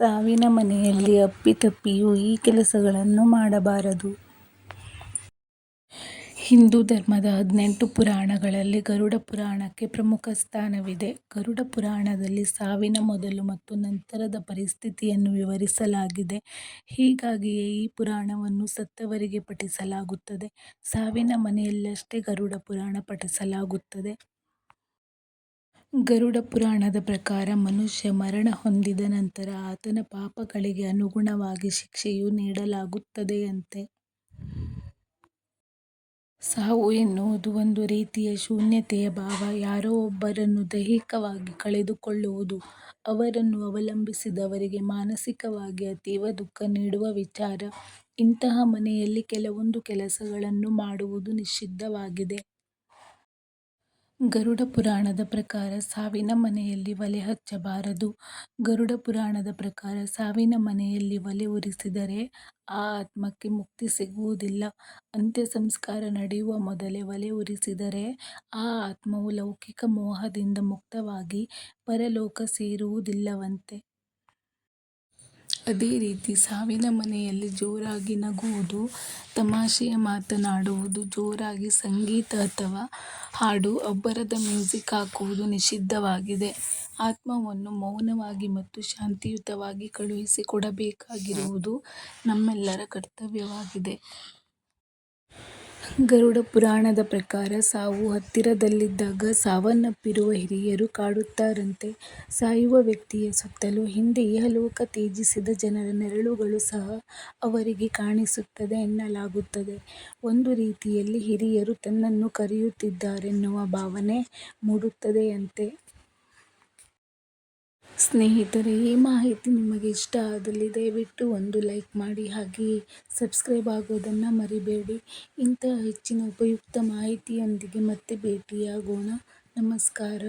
ಸಾವಿನ ಮನೆಯಲ್ಲಿ ಅಪ್ಪಿತಪ್ಪಿಯೂ ಈ ಕೆಲಸಗಳನ್ನು ಮಾಡಬಾರದು. ಹಿಂದೂ ಧರ್ಮದ ಹದಿನೆಂಟು ಪುರಾಣಗಳಲ್ಲಿ ಗರುಡ ಪುರಾಣಕ್ಕೆ ಪ್ರಮುಖ ಸ್ಥಾನವಿದೆ. ಗರುಡ ಪುರಾಣದಲ್ಲಿ ಸಾವಿನ ಮೊದಲು ಮತ್ತು ನಂತರದ ಪರಿಸ್ಥಿತಿಯನ್ನು ವಿವರಿಸಲಾಗಿದೆ. ಹೀಗಾಗಿಯೇ ಈ ಪುರಾಣವನ್ನು ಸತ್ತವರಿಗೆ ಪಠಿಸಲಾಗುತ್ತದೆ. ಸಾವಿನ ಮನೆಯಲ್ಲಷ್ಟೇ ಗರುಡ ಪುರಾಣ ಪಠಿಸಲಾಗುತ್ತದೆ. ಗರುಡ ಪುರಾಣದ ಪ್ರಕಾರ ಮನುಷ್ಯ ಮರಣ ಹೊಂದಿದ ನಂತರ ಆತನ ಪಾಪಗಳಿಗೆ ಅನುಗುಣವಾಗಿ ಶಿಕ್ಷೆಯು ನೀಡಲಾಗುತ್ತದೆಯಂತೆ. ಸಾವು ಎನ್ನುವುದು ಒಂದು ರೀತಿಯ ಶೂನ್ಯತೆಯ ಭಾವ. ಯಾರೋ ಒಬ್ಬರನ್ನು ದೈಹಿಕವಾಗಿ ಕಳೆದುಕೊಳ್ಳುವುದು, ಅವರನ್ನು ಅವಲಂಬಿಸಿದವರಿಗೆ ಮಾನಸಿಕವಾಗಿ ಅತೀವ ದುಃಖ ನೀಡುವ ವಿಚಾರ. ಇಂತಹ ಮನೆಯಲ್ಲಿ ಕೆಲವೊಂದು ಕೆಲಸಗಳನ್ನು ಮಾಡುವುದು ನಿಷಿದ್ಧವಾಗಿದೆ. ಗರುಡ ಪುರಾಣದ ಪ್ರಕಾರ ಸಾವಿನ ಮನೆಯಲ್ಲಿ ಒಲೆ ಹಚ್ಚಬಾರದು. ಗರುಡ ಪುರಾಣದ ಪ್ರಕಾರ ಸಾವಿನ ಮನೆಯಲ್ಲಿ ಒಲೆ ಉರಿಸಿದರೆ ಆ ಆತ್ಮಕ್ಕೆ ಮುಕ್ತಿ ಸಿಗುವುದಿಲ್ಲ. ಅಂತ್ಯ ಸಂಸ್ಕಾರ ನಡೆಯುವ ಮೊದಲೇ ಒಲೆ ಉರಿಸಿದರೆ ಆ ಆತ್ಮವು ಲೌಕಿಕ ಮೋಹದಿಂದ ಮುಕ್ತವಾಗಿ ಪರಲೋಕ ಸೇರುವುದಿಲ್ಲವಂತೆ. ಅದೇ ರೀತಿ ಸಾವಿನ ಮನೆಯಲ್ಲಿ ಜೋರಾಗಿ ನಗುವುದು, ತಮಾಷೆಯ ಮಾತನಾಡುವುದು, ಜೋರಾಗಿ ಸಂಗೀತ ಅಥವಾ ಹಾಡು, ಅಬ್ಬರದ ಮ್ಯೂಸಿಕ್ ಹಾಕುವುದು ನಿಷಿದ್ಧವಾಗಿದೆ. ಆತ್ಮವನ್ನು ಮೌನವಾಗಿ ಮತ್ತು ಶಾಂತಿಯುತವಾಗಿ ಕಳುಹಿಸಿಕೊಡಬೇಕಾಗಿರುವುದು ನಮ್ಮೆಲ್ಲರ ಕರ್ತವ್ಯವಾಗಿದೆ. ಗರುಡ ಪುರಾಣದ ಪ್ರಕಾರ ಸಾವು ಹತ್ತಿರದಲ್ಲಿದ್ದಾಗ ಸಾವನ್ನಪ್ಪಿರುವ ಹಿರಿಯರು ಕಾಡುತ್ತಾರಂತೆ. ಸಾಯುವ ವ್ಯಕ್ತಿಯ ಸುತ್ತಲೂ ಹಿಂದೆ ಇಹಲೋಕ ತ್ಯಜಿಸಿದ ಜನರ ನೆರಳುಗಳು ಸಹ ಅವರಿಗೆ ಕಾಣಿಸುತ್ತದೆ ಎನ್ನಲಾಗುತ್ತದೆ. ಒಂದು ರೀತಿಯಲ್ಲಿ ಹಿರಿಯರು ತನ್ನನ್ನು ಕರೆಯುತ್ತಿದ್ದಾರೆನ್ನುವ ಭಾವನೆ ಮೂಡುತ್ತದೆಯಂತೆ. ಸ್ನೇಹಿತರೆ, ಈ ಮಾಹಿತಿ ನಿಮಗೆ ಇಷ್ಟ ಆದಲ್ಲಿ ದಯವಿಟ್ಟು ಒಂದು ಲೈಕ್ ಮಾಡಿ, ಹಾಗೆ ಸಬ್ಸ್ಕ್ರೈಬ್ ಆಗೋದನ್ನು ಮರಿಬೇಡಿ. ಇಂತಹ ಹೆಚ್ಚಿನ ಉಪಯುಕ್ತ ಮಾಹಿತಿಯೊಂದಿಗೆ ಮತ್ತೆ ಭೇಟಿಯಾಗೋಣ. ನಮಸ್ಕಾರ.